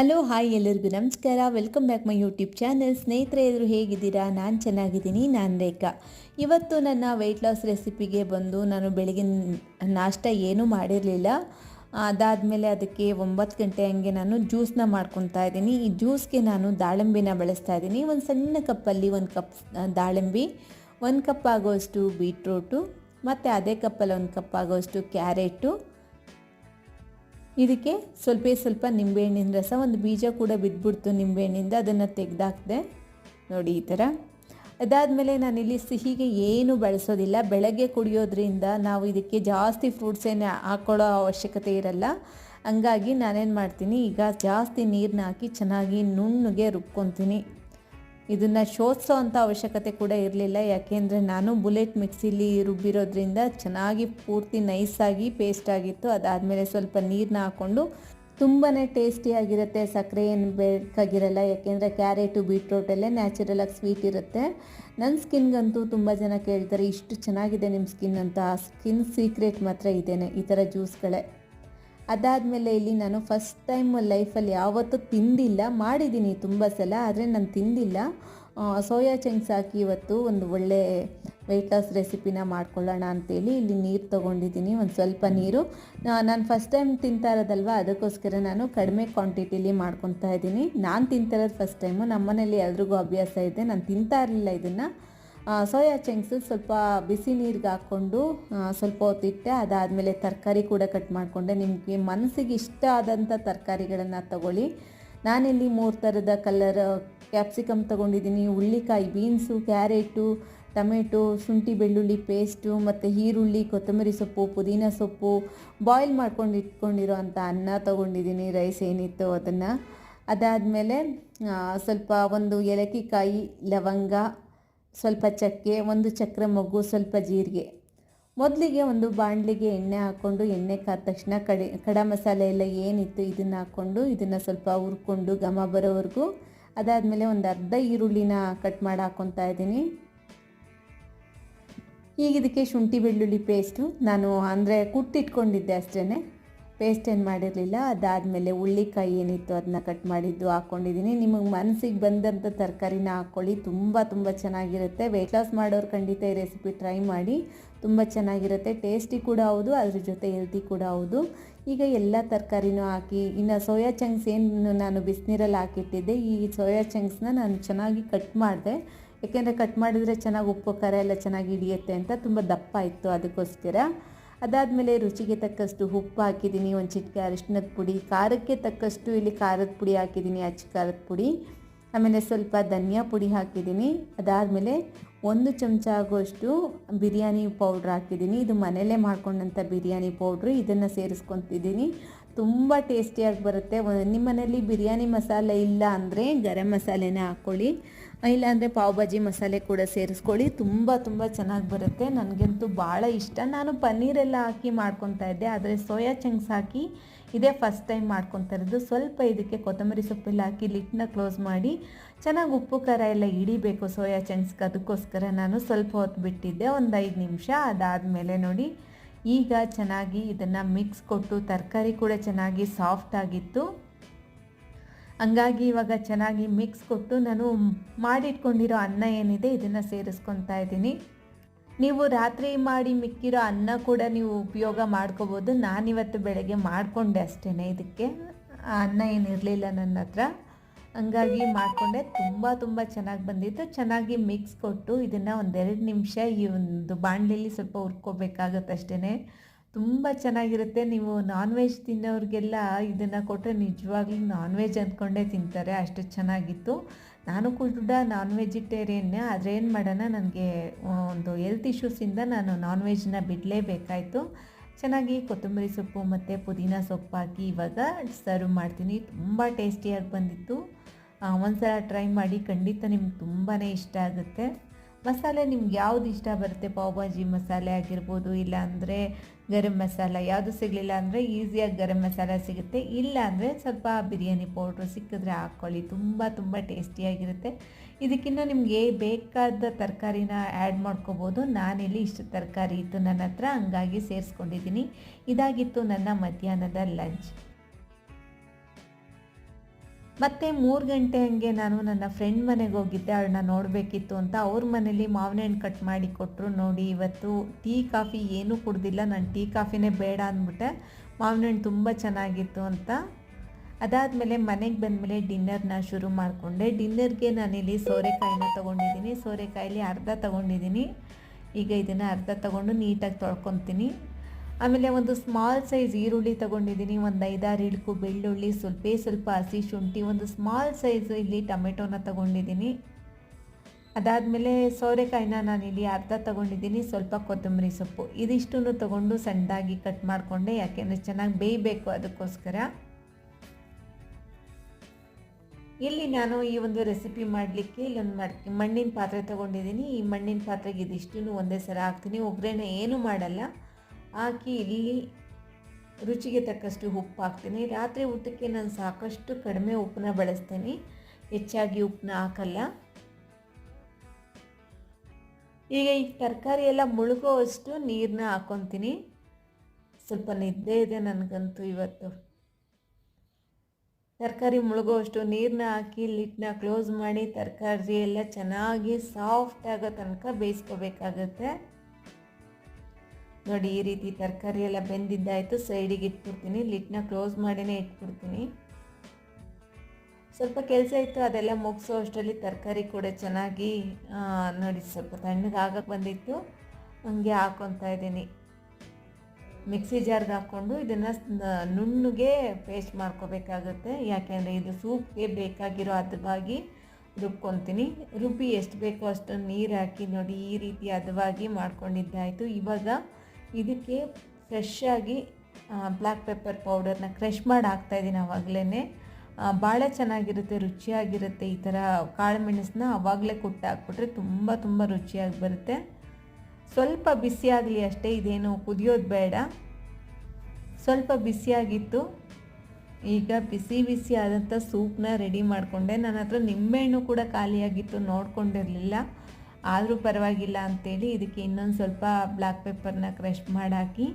Hello hi ಎಲ್ಲರಿಗೂ ನಮಸ್ಕಾರ. Welcome back my YouTube channel ಸ್ನೇಹಿತರೆ ಎದುರು ಹೇಗಿದ್ದೀರಾ? ನಾನು ಚೆನ್ನಾಗಿದ್ದೀನಿ. ನಾನು ರೇಖಾ. ಇವತ್ತು ನನ್ನ ವೆಯ್ಟ್ ಲಾಸ್ ರೆಸಿಪಿಗೆ ಬಂದು ನಾನು ಬೆಳಗಿನ ನಾಷ್ಟ ಏನೂ ಮಾಡಿರಲಿಲ್ಲ. ಅದಾದಮೇಲೆ ಅದಕ್ಕೆ ಒಂಬತ್ತು ಗಂಟೆ ಹಂಗೆ ನಾನು ಜ್ಯೂಸನ್ನ ಮಾಡ್ಕೊತಾ ಇದ್ದೀನಿ. ಈ ಜ್ಯೂಸ್ಗೆ ನಾನು ದಾಳಿಂಬಿನ ಬಳಸ್ತಾ ಇದ್ದೀನಿ. ಒಂದು ಸಣ್ಣ ಕಪ್ಪಲ್ಲಿ ಒಂದು ಕಪ್ ದಾಳಿಂಬೆ, ಒಂದು ಕಪ್ ಆಗೋಷ್ಟು ಬೀಟ್ರೂಟು ಮತ್ತು ಅದೇ ಕಪ್ಪಲ್ಲಿ ಒಂದು ಕಪ್ ಆಗೋಷ್ಟು ಕ್ಯಾರೆಟು ಇದಕ್ಕೆ ಸ್ವಲ್ಪ ಸ್ವಲ್ಪ ನಿಂಬೆಹಣ್ಣಿನ ರಸ, ಒಂದು ಬೀಜ ಕೂಡ ಬಿದ್ದುಬಿಡ್ತು ನಿಂಬೆಹಣ್ಣಿಂದ, ಅದನ್ನು ತೆಗೆದಾಕ್ದೆ. ನೋಡಿ ಈ ಥರ. ಅದಾದಮೇಲೆ ನಾನಿಲ್ಲಿ ಸಿಹಿಗೆ ಏನು ಬಳಸೋದಿಲ್ಲ. ಬೆಳಗ್ಗೆ ಕುಡಿಯೋದ್ರಿಂದ ನಾವು ಇದಕ್ಕೆ ಜಾಸ್ತಿ ಫ್ರೂಟ್ಸ್ ಏನು ಹಾಕ್ಕೊಳ್ಳೋ ಅವಶ್ಯಕತೆ ಇರಲ್ಲ. ಹಂಗಾಗಿ ನಾನೇನು ಮಾಡ್ತೀನಿ, ಈಗ ಜಾಸ್ತಿ ನೀರನ್ನ ಹಾಕಿ ಚೆನ್ನಾಗಿ ನುಣ್ಣಗೆ ರುಬ್ಕೊತೀನಿ. ಇದನ್ನು ಶೋಧಿಸೋ ಅಂಥ ಅವಶ್ಯಕತೆ ಕೂಡ ಇರಲಿಲ್ಲ. ಯಾಕೆಂದರೆ ನಾನು ಬುಲೆಟ್ ಮಿಕ್ಸಿಲಿ ರುಬ್ಬಿರೋದ್ರಿಂದ ಚೆನ್ನಾಗಿ ಪೂರ್ತಿ ನೈಸಾಗಿ ಪೇಸ್ಟ್ ಆಗಿತ್ತು. ಅದಾದಮೇಲೆ ಸ್ವಲ್ಪ ನೀರನ್ನ ಹಾಕ್ಕೊಂಡು ತುಂಬಾ ಟೇಸ್ಟಿಯಾಗಿರುತ್ತೆ ಸಕ್ಕರೆ ಏನು ಬೇಕಾಗಿರಲ್ಲ. ಯಾಕೆಂದರೆ ಕ್ಯಾರೆಟು ಬೀಟ್ರೋಟಲ್ಲೇ ನ್ಯಾಚುರಲಾಗಿ ಸ್ವೀಟ್ ಇರುತ್ತೆ. ನನ್ನ ಸ್ಕಿನ್ಗಂತೂ ತುಂಬ ಜನ ಕೇಳ್ತಾರೆ, ಇಷ್ಟು ಚೆನ್ನಾಗಿದೆ ನಿಮ್ಮ ಸ್ಕಿನ್ ಅಂತ. ಆ ಸ್ಕಿನ್ ಸೀಕ್ರೆಟ್ ಮಾತ್ರ ಇದೇನೆ. ಈ ಥರ ಜ್ಯೂಸ್ಗಳೇ ಅದಾದಮೇಲೆ ಇಲ್ಲಿ ನಾನು ಫಸ್ಟ್ ಟೈಮ್ ಲೈಫಲ್ಲಿ ಯಾವತ್ತೂ ತಿಂದಿಲ್ಲ ಮಾಡಿದ್ದೀನಿ ತುಂಬ ಸಲ, ಆದರೆ ನಾನು ತಿಂದಿಲ್ಲ. ಸೋಯಾ ಚಂಕ್ಸ್ ಹಾಕಿ ಇವತ್ತು ಒಂದು ಒಳ್ಳೆ ವೆಯ್ಟ್ ಲಾಸ್ ರೆಸಿಪಿನ ಮಾಡ್ಕೊಳ್ಳೋಣ ಅಂತೇಳಿ ಇಲ್ಲಿ ನೀರು ತೊಗೊಂಡಿದ್ದೀನಿ ಒಂದು ಸ್ವಲ್ಪ ನೀರು. ನಾನು ಫಸ್ಟ್ ಟೈಮ್ ತಿಂತಾ ಇರೋದಲ್ವ, ಅದಕ್ಕೋಸ್ಕರ ನಾನು ಕಡಿಮೆ ಕ್ವಾಂಟಿಟಿಲಿ ಮಾಡ್ಕೊತಾ ಇದ್ದೀನಿ ನಾನು ತಿಂತಾ ಇರೋದು ಫಸ್ಟ್ ಟೈಮು ನಮ್ಮನೇಲಿ ಎಲ್ರಿಗೂ ಅಭ್ಯಾಸ ಇದೆ, ನಾನು ತಿಂತಾ ಇರಲಿಲ್ಲ ಇದನ್ನು. ಸೋಯಾ ಚೆಂಗ್ಸು ಸ್ವಲ್ಪ ಬಿಸಿ ನೀರಿಗೆ ಹಾಕ್ಕೊಂಡು ಸ್ವಲ್ಪ ಹೊತ್ತಿಟ್ಟೆ ಅದಾದಮೇಲೆ ತರಕಾರಿ ಕೂಡ ಕಟ್ ಮಾಡಿಕೊಂಡೆ. ನಿಮಗೆ ಮನಸ್ಸಿಗೆ ಇಷ್ಟ ಆದಂಥ ತರಕಾರಿಗಳನ್ನು ತಗೊಳ್ಳಿ. ನಾನಿಲ್ಲಿ ಮೂರು ಥರದ ಕಲರ್ ಕ್ಯಾಪ್ಸಿಕಮ್ ತೊಗೊಂಡಿದ್ದೀನಿ. ಹುಳ್ಳಿಕಾಯಿ ಬೀನ್ಸು ಕ್ಯಾರೆಟು ಟೊಮೆಟೊ, ಶುಂಠಿ, ಬೆಳ್ಳುಳ್ಳಿ ಪೇಸ್ಟು ಮತ್ತು ಈರುಳ್ಳಿ, ಕೊತ್ತಂಬರಿ ಸೊಪ್ಪು, ಪುದೀನ ಸೊಪ್ಪು ಬಾಯ್ಲ್ ಮಾಡ್ಕೊಂಡು ಇಟ್ಕೊಂಡಿರೋ ಅಂಥ ಅನ್ನ ತೊಗೊಂಡಿದ್ದೀನಿ. ರೈಸ್ ಏನಿತ್ತು ಅದನ್ನು. ಅದಾದಮೇಲೆ ಸ್ವಲ್ಪ ಒಂದು ಏಲಕ್ಕಿ ಕಾಯಿ, ಲವಂಗ ಸ್ವಲ್ಪ ಚಕ್ಕೆ, ಒಂದು ಚಕ್ರ ಮೊಗ್ಗು, ಸ್ವಲ್ಪ ಜೀರಿಗೆ. ಮೊದಲಿಗೆ ಒಂದು ಬಾಣಲಿಗೆ ಎಣ್ಣೆ ಹಾಕ್ಕೊಂಡು ಎಣ್ಣೆ ಕಾದ ತಕ್ಷಣ ಕಡೆ, ಕಡ ಮಸಾಲೆ ಎಲ್ಲ ಏನಿತ್ತು ಇದನ್ನು ಹಾಕ್ಕೊಂಡು ಇದನ್ನು ಸ್ವಲ್ಪ ಹುರ್ಕೊಂಡು ಘಮ ಬರೋವರೆಗೂ ಅದಾದಮೇಲೆ ಒಂದು ಅರ್ಧ ಈರುಳ್ಳಿನ ಕಟ್ ಮಾಡಿ ಹಾಕ್ಕೊತಾ ಇದ್ದೀನಿ. ಈಗ ಇದಕ್ಕೆ ಶುಂಠಿ ಬೆಳ್ಳುಳ್ಳಿ ಪೇಸ್ಟು ನಾನು ಅಂದರೆ ಕುಟ್ಟಿಟ್ಕೊಂಡಿದ್ದೆ ಅಷ್ಟೇ ಪೇಸ್ಟ್ ಏನು ಮಾಡಿರಲಿಲ್ಲ, ಅದಾದಮೇಲೆ ಹುಳ್ಳಿಕಾಯಿ ಏನಿತ್ತು ಅದನ್ನ ಕಟ್ ಮಾಡಿದ್ದು ಹಾಕ್ಕೊಂಡಿದ್ದೀನಿ ನಿಮಗೆ ಮನಸ್ಸಿಗೆ ಬಂದಂಥ ತರಕಾರಿನ ಹಾಕ್ಕೊಳ್ಳಿ ತುಂಬ ತುಂಬ ಚೆನ್ನಾಗಿರುತ್ತೆ. ವೆಯ್ಟ್ ಲಾಸ್ ಮಾಡೋರು ಖಂಡಿತ ಈ ರೆಸಿಪಿ ಟ್ರೈ ಮಾಡಿ, ತುಂಬ ಚೆನ್ನಾಗಿರುತ್ತೆ. ಟೇಸ್ಟಿ ಕೂಡ ಹೌದು, ಅದ್ರ ಜೊತೆ ಹೆಲ್ತಿ ಕೂಡ ಹೌದು. ಈಗ ಎಲ್ಲ ತರಕಾರಿನೂ ಹಾಕಿ, ಇನ್ನು ಸೋಯಾ ಚಂಕ್ಸ್ ಏನು ನಾನು ಬಿಸಿನೀರಲ್ಲಿ ಹಾಕಿಟ್ಟಿದ್ದೆ, ಈ ಸೋಯಾ ಚಂಕ್ಸ್ನ ನಾನು ಚೆನ್ನಾಗಿ ಕಟ್ ಮಾಡಿದೆ. ಯಾಕೆಂದರೆ ಕಟ್ ಮಾಡಿದರೆ ಚೆನ್ನಾಗಿ ಉಪ್ಪು, ಖಾರ ಎಲ್ಲ ಚೆನ್ನಾಗಿ ಹಿಡಿಯುತ್ತೆ ಅಂತ ತುಂಬ ದಪ್ಪ ಇತ್ತು ಅದಕ್ಕೋಸ್ಕರ. ಅದಾದಮೇಲೆ ರುಚಿಗೆ ತಕ್ಕಷ್ಟು ಉಪ್ಪು ಹಾಕಿದ್ದೀನಿ, ಒಂದು ಚಿಟಿಕೆ ಅರಿಶಿನದ ಪುಡಿ, ಖಾರಕ್ಕೆ ತಕ್ಕಷ್ಟು ಇಲ್ಲಿ ಖಾರದ ಪುಡಿ ಹಾಕಿದ್ದೀನಿ, ಅಚ್ಚ ಖಾರದ ಪುಡಿ. ಆಮೇಲೆ ಸ್ವಲ್ಪ ಧನಿಯಾ ಪುಡಿ ಹಾಕಿದ್ದೀನಿ. ಅದಾದಮೇಲೆ ಒಂದು ಚಮಚ ಆಗುವಷ್ಟು ಬಿರಿಯಾನಿ ಪೌಡ್ರ್ ಹಾಕಿದ್ದೀನಿ. ಇದು ಮನೆಯಲ್ಲೇ ಮಾಡ್ಕೊಂಡಂಥ ಬಿರಿಯಾನಿ ಪೌಡ್ರು, ಇದನ್ನು ಸೇರಿಸ್ಕೊತಿದ್ದೀನಿ. ತುಂಬ ಟೇಸ್ಟಿಯಾಗಿ ಬರುತ್ತೆ. ನಿಮ್ಮ ಮನೇಲಿ ಬಿರಿಯಾನಿ ಮಸಾಲೆ ಇಲ್ಲ ಅಂದರೆ ಗರಂ ಮಸಾಲೆನೇ ಹಾಕ್ಕೊಳ್ಳಿ. ಇಲ್ಲಾಂದರೆ ಪಾವ್ ಭಾಜಿ ಮಸಾಲೆ ಕೂಡ ಸೇರಿಸ್ಕೊಳ್ಳಿ. ತುಂಬ ತುಂಬ ಚೆನ್ನಾಗಿ ಬರುತ್ತೆ. ನನಗಂತೂ ಭಾಳ ಇಷ್ಟ. ನಾನು ಪನ್ನೀರೆಲ್ಲ ಹಾಕಿ ಮಾಡ್ಕೊತಾ ಇದ್ದೆ. ಆದರೆ ಸೋಯಾ ಚಂಕ್ಸ್ ಹಾಕಿ ಇದೇ ಫಸ್ಟ್ ಟೈಮ್ ಮಾಡ್ಕೊತಾ ಇರೋದು. ಸ್ವಲ್ಪ ಇದಕ್ಕೆ ಕೊತ್ತಂಬರಿ ಸೊಪ್ಪೆಲ್ಲ ಹಾಕಿ ಲಿಟ್ನ ಕ್ಲೋಸ್ ಮಾಡಿ ಚೆನ್ನಾಗಿ ಉಪ್ಪು, ಖಾರ ಎಲ್ಲ ಹಿಡಿಬೇಕು ಸೋಯಾ ಚಂಕ್ಸ್ಗೆ ಅದಕ್ಕೋಸ್ಕರ ನಾನು ಸ್ವಲ್ಪ ಹೊತ್ತು ಬಿಟ್ಟಿದ್ದೆ. ಒಂದು ಐದು ನಿಮಿಷ. ಅದಾದಮೇಲೆ ನೋಡಿ, ಈಗ ಚೆನ್ನಾಗಿ ಇದನ್ನು ಮಿಕ್ಸ್ ಕೊಟ್ಟು ತರಕಾರಿ ಕೂಡ ಚೆನ್ನಾಗಿ ಸಾಫ್ಟ್ ಆಗಿತ್ತು. ಹಂಗಾಗಿ ಇವಾಗ ಚೆನ್ನಾಗಿ ಮಿಕ್ಸ್ ಕೊಟ್ಟು ನಾನು ಮಾಡಿಟ್ಕೊಂಡಿರೋ ಅನ್ನ ಏನಿದೆ ಇದನ್ನು ಸೇರಿಸ್ಕೊತಾ ಇದ್ದೀನಿ. ನೀವು ರಾತ್ರಿ ಮಾಡಿ ಮಿಕ್ಕಿರೋ ಅನ್ನ ಕೂಡ ನೀವು ಉಪಯೋಗ ಮಾಡ್ಕೋಬೋದು. ನಾನಿವತ್ತು ಬೆಳಗ್ಗೆ ಮಾಡಿಕೊಂಡೆ ಅಷ್ಟೇ ಇದಕ್ಕೆ. ಅನ್ನ ಏನಿರಲಿಲ್ಲ ನನ್ನ ಹತ್ರ. ಹಂಗಾಗಿ ಮಾಡಿಕೊಂಡೆ. ತುಂಬ ತುಂಬ ಚೆನ್ನಾಗಿ ಬಂದಿತ್ತು. ಚೆನ್ನಾಗಿ ಮಿಕ್ಸ್ ಕೊಟ್ಟು ಇದನ್ನು ಒಂದೆರಡು ನಿಮಿಷ ಈ ಒಂದು ಬಾಣಲಿಲಿ ಸ್ವಲ್ಪ ಹುರ್ಕೋಬೇಕಾಗತ್ತೆ ಅಷ್ಟೇ ತುಂಬ ಚೆನ್ನಾಗಿರುತ್ತೆ. ನೀವು ನಾನ್ ವೆಜ್ ತಿನ್ನೋರಿಗೆಲ್ಲ ಇದನ್ನು ಕೊಟ್ಟರೆ ನಿಜವಾಗ್ಲೂ ನಾನ್ ವೆಜ್ ಅಂದ್ಕೊಂಡೇ ತಿಂತಾರೆ. ಅಷ್ಟು ಚೆನ್ನಾಗಿತ್ತು. ನಾನು ಕೂಡ ನಾನ್ ವೆಜಿಟೇರಿಯನ್ನೇ ಆದರೆ ಏನು ಮಾಡೋಣ? ನನಗೆ ಒಂದು ಹೆಲ್ತ್ ಇಶ್ಯೂಸಿಂದ ನಾನು ನಾನ್ ವೆಜ್ನ ಬಿಡಲೇಬೇಕಾಯಿತು. ಚೆನ್ನಾಗಿ ಕೊತ್ತಂಬರಿ ಸೊಪ್ಪು ಮತ್ತು ಪುದೀನ ಸೊಪ್ಪು ಹಾಕಿ ಇವಾಗ ಸರ್ವ್ ಮಾಡ್ತೀನಿ. ತುಂಬ ಟೇಸ್ಟಿಯಾಗಿ ಬಂದಿತ್ತು. ಒಂದ್ಸಲ ಟ್ರೈ ಮಾಡಿ ಖಂಡಿತ ನಿಮ್ಗೆ ತುಂಬಾ ಇಷ್ಟ ಆಗುತ್ತೆ. ಮಸಾಲೆ ನಿಮ್ಗೆ ಯಾವುದು ಇಷ್ಟ ಬರುತ್ತೆ? ಪಾವ್ ಭಾಜಿ ಮಸಾಲೆ ಆಗಿರ್ಬೋದು, ಇಲ್ಲಾಂದರೆ ಗರಂ ಮಸಾಲ. ಯಾವುದು ಸಿಗಲಿಲ್ಲ ಅಂದರೆ ಈಸಿಯಾಗಿ ಗರಂ ಮಸಾಲ ಸಿಗುತ್ತೆ. ಇಲ್ಲ ಅಂದರೆ ಸ್ವಲ್ಪ ಬಿರಿಯಾನಿ ಪೌಡ್ರು ಸಿಕ್ಕಿದ್ರೆ ಹಾಕ್ಕೊಳ್ಳಿ. ತುಂಬ ತುಂಬ ಟೇಸ್ಟಿಯಾಗಿರುತ್ತೆ ಇದಕ್ಕಿಂತ ನಿಮಗೆ ಬೇಕಾದ ತರಕಾರಿನ ಆ್ಯಡ್ ಮಾಡ್ಕೋಬೋದು. ನಾನಿಲ್ಲಿ ಇಷ್ಟು ತರಕಾರಿ ಇತ್ತು ನನ್ನ ಹತ್ರ. ಹಂಗಾಗಿ ಸೇರಿಸ್ಕೊಂಡಿದ್ದೀನಿ. ಇದಾಗಿತ್ತು ನನ್ನ ಮಧ್ಯಾಹ್ನದ ಲಂಚ್. ಮತ್ತು ಮೂರು ಗಂಟೆ ಹಂಗೆ ನಾನು ನನ್ನ ಫ್ರೆಂಡ್ ಮನೆಗೆ ಹೋಗಿದ್ದೆ, ಅವ್ಳನ್ನ ನೋಡಬೇಕಿತ್ತು ಅಂತ. ಅವ್ರ ಮನೇಲಿ ಮಾವಿನ ಹಣ್ಣು ಕಟ್ ಮಾಡಿ ಕೊಟ್ಟರು ನೋಡಿ. ಇವತ್ತು ಟೀ, ಕಾಫಿ ಏನೂ ಕುಡ್ದಿಲ್ಲ. ನಾನು ಟೀ, ಕಾಫಿನೇ ಬೇಡ ಅಂದ್ಬಿಟ್ಟೆ. ಮಾವಿನ ಹಣ್ಣು ತುಂಬ ಚೆನ್ನಾಗಿತ್ತು ಅಂತ. ಅದಾದಮೇಲೆ ಮನೆಗೆ ಬಂದಮೇಲೆ ಡಿನ್ನರ್ನ ಶುರು ಮಾಡಿಕೊಂಡೆ. ಡಿನ್ನರ್ಗೆ ನಾನಿಲ್ಲಿ ಸೋರೆಕಾಯಿನ ತೊಗೊಂಡಿದ್ದೀನಿ. ಸೋರೆಕಾಯಲ್ಲಿ ಅರ್ಧ ತೊಗೊಂಡಿದ್ದೀನಿ. ಈಗ ಇದನ್ನು ಅರ್ಧ ತೊಗೊಂಡು ನೀಟಾಗಿ ತೊಳ್ಕೊತೀನಿ. ಆಮೇಲೆ ಒಂದು ಸ್ಮಾಲ್ ಸೈಜ್ ಈರುಳ್ಳಿ ತೊಗೊಂಡಿದ್ದೀನಿ, ಒಂದು ಐದಾರು ಇಳ್ಕು ಬೆಳ್ಳುಳ್ಳಿ, ಸ್ವಲ್ಪ ಸ್ವಲ್ಪ ಹಸಿ ಶುಂಠಿ, ಒಂದು ಸ್ಮಾಲ್ ಸೈಜ್ ಇಲ್ಲಿ ಟೊಮೆಟೊನ ತಗೊಂಡಿದ್ದೀನಿ. ಅದಾದಮೇಲೆ ಸೋರೆಕಾಯಿನ ನಾನಿಲ್ಲಿ ಅರ್ಧ ತೊಗೊಂಡಿದ್ದೀನಿ, ಸ್ವಲ್ಪ ಕೊತ್ತಂಬರಿ ಸೊಪ್ಪು. ಇದಿಷ್ಟನ್ನು ತೊಗೊಂಡು ಸಣ್ಣದಾಗಿ ಕಟ್ ಮಾಡಿಕೊಂಡೆ, ಯಾಕೆಂದರೆ ಚೆನ್ನಾಗಿ ಬೇಯಬೇಕು ಅದಕ್ಕೋಸ್ಕರ. ಇಲ್ಲಿ ನಾನು ಈ ಒಂದು ರೆಸಿಪಿ ಮಾಡಲಿಕ್ಕೆ ಇಲ್ಲೊಂದು ಮಡ್, ಮಣ್ಣಿನ ಪಾತ್ರೆ ತೊಗೊಂಡಿದ್ದೀನಿ. ಈ ಮಣ್ಣಿನ ಪಾತ್ರೆಗೆ ಇದಿಷ್ಟನ್ನು ಒಂದೇ ಸಲ ಹಾಕ್ತೀನಿ. ಒಗ್ಗರಣೆ ಏನೂ ಮಾಡಲ್ಲ. ಹಾಕಿ ಇಲ್ಲಿ ರುಚಿಗೆ ತಕ್ಕಷ್ಟು ಉಪ್ಪು ಹಾಕ್ತೀನಿ ರಾತ್ರಿ ಊಟಕ್ಕೆ ನಾನು ಸಾಕಷ್ಟು ಕಡಿಮೆ ಉಪ್ಪನ್ನ ಬಳಸ್ತೀನಿ. ಹೆಚ್ಚಾಗಿ ಉಪ್ಪನ್ನ ಹಾಕಲ್ಲ. ಈಗ ಈ ತರಕಾರಿ ಎಲ್ಲ ಮುಳುಗೋ ಅಷ್ಟು ನೀರನ್ನ ಹಾಕ್ಕೊತೀನಿ ಸ್ವಲ್ಪ ನಿದ್ದೆ ಇದೆ ನನಗಂತೂ ಇವತ್ತು. ತರಕಾರಿ ಮುಳುಗೋವಷ್ಟು ನೀರನ್ನ ಹಾಕಿ ಲಿಟ್ನ ಕ್ಲೋಸ್ ಮಾಡಿ ತರಕಾರಿ ಎಲ್ಲ ಚೆನ್ನಾಗಿ ಸಾಫ್ಟ್ ಆಗೋ ತನಕ ಬೇಯಿಸ್ಕೋಬೇಕಾಗತ್ತೆ. ನೋಡಿ, ಈ ರೀತಿ ತರಕಾರಿ ಎಲ್ಲ ಬೆಂದಿದ್ದಾಯಿತು. ಸೈಡಿಗೆ ಇಟ್ಬಿಡ್ತೀನಿ. ಲಿಟ್ನ ಕ್ಲೋಸ್ ಮಾಡಿನೇ ಇಟ್ಬಿಡ್ತೀನಿ. ಸ್ವಲ್ಪ ಕೆಲಸ ಇತ್ತು, ಅದೆಲ್ಲ ಮುಗಿಸೋ ಅಷ್ಟರಲ್ಲಿ ತರಕಾರಿ ಕೂಡ ಚೆನ್ನಾಗಿ ನೋಡಿ, ಸ್ವಲ್ಪ ತಣ್ಣಗೆ ಆಗಕ್ಕೆ ಬಂದಿತ್ತು. ಹಂಗೆ ಹಾಕ್ಕೊತಾ ಇದ್ದೀನಿ. ಮಿಕ್ಸಿ ಜಾರ್ಗೆ ಹಾಕ್ಕೊಂಡು ಇದನ್ನು ನುಣ್ಣಗೆ ಪೇಸ್ಟ್ ಮಾಡ್ಕೋಬೇಕಾಗುತ್ತೆ. ಯಾಕೆಂದರೆ ಇದು ಸೂಪ್ಗೆ ಬೇಕಾಗಿರೋ ಹದವಾಗಿ ರುಬ್ಕೊತೀನಿ ರುಬ್ಬಿ ಎಷ್ಟು ಬೇಕೋ ಅಷ್ಟೊಂದು ನೀರು ಹಾಕಿ ನೋಡಿ, ಈ ರೀತಿ ಹದವಾಗಿ ಮಾಡ್ಕೊಂಡಿದ್ದಾಯಿತು. ಇವಾಗ ಇದಕ್ಕೆ ಫ್ರೆಶ್ ಆಗಿ ಬ್ಲ್ಯಾಕ್ ಪೆಪ್ಪರ್ ಪೌಡರ್ನ ಕ್ರಷ್ ಮಾಡಿ ಹಾಕ್ತಾಯಿದ್ದೀನಿ ಆವಾಗಲೇ ಭಾಳ ಚೆನ್ನಾಗಿರುತ್ತೆ, ರುಚಿಯಾಗಿರುತ್ತೆ, ಈ ಥರ ಕಾಳು ಮೆಣಸನ್ನ ಆವಾಗಲೇ ಕುಟ್ಟಿ ಹಾಕ್ಬಿಟ್ರೆ ತುಂಬ ತುಂಬ ರುಚಿಯಾಗಿ ಬರುತ್ತೆ. ಸ್ವಲ್ಪ ಬಿಸಿಯಾಗಲಿ ಅಷ್ಟೇ, ಇದೇನು ಕುದಿಯೋದು ಬೇಡ. ಸ್ವಲ್ಪ ಬಿಸಿಯಾಗಿತ್ತು, ಈಗ ಬಿಸಿ ಬಿಸಿ ಆದಂಥ ಸೂಪ್ನ ರೆಡಿ ಮಾಡಿಕೊಂಡೆ. ನನ್ನ ಹತ್ರ ನಿಂಬೆಹಣ್ಣು ಕೂಡ ಖಾಲಿಯಾಗಿತ್ತು, ನೋಡ್ಕೊಂಡಿರಲಿಲ್ಲ. ಆದರೂ ಪರವಾಗಿಲ್ಲ ಅಂಥೇಳಿ ಇದಕ್ಕೆ ಇನ್ನೊಂದು ಸ್ವಲ್ಪ ಬ್ಲ್ಯಾಕ್ ಪೆಪ್ಪರ್ನ ಕ್ರಷ್ ಮಾಡಾಕಿ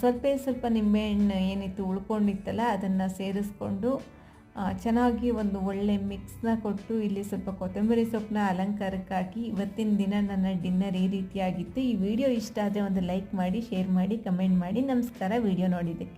ಸ್ವಲ್ಪ ಸ್ವಲ್ಪ ನಿಂಬೆಹಣ್ಣು ಏನಿತ್ತು ಉಳ್ಕೊಂಡಿತ್ತಲ್ಲ ಅದನ್ನು ಸೇರಿಸ್ಕೊಂಡು ಚೆನ್ನಾಗಿ ಒಂದು ಒಳ್ಳೆ ಮಿಕ್ಸ್ನ ಕೊಟ್ಟು ಇಲ್ಲಿ ಸ್ವಲ್ಪ ಕೊತ್ತಂಬರಿ ಸೊಪ್ಪನ್ನ ಅಲಂಕಾರಕ್ಕಾಗಿ ಇವತ್ತಿನ ದಿನ ನನ್ನ ಡಿನ್ನರ್ ಈ ರೀತಿಯಾಗಿತ್ತು. ಈ ವಿಡಿಯೋ ಇಷ್ಟ ಆದರೆ ಒಂದು ಲೈಕ್ ಮಾಡಿ ಶೇರ್ ಮಾಡಿ ಕಮೆಂಟ್ ಮಾಡಿ. ನಮಸ್ಕಾರ. ವಿಡಿಯೋ ನೋಡಿದ್ದಕ್ಕೆ.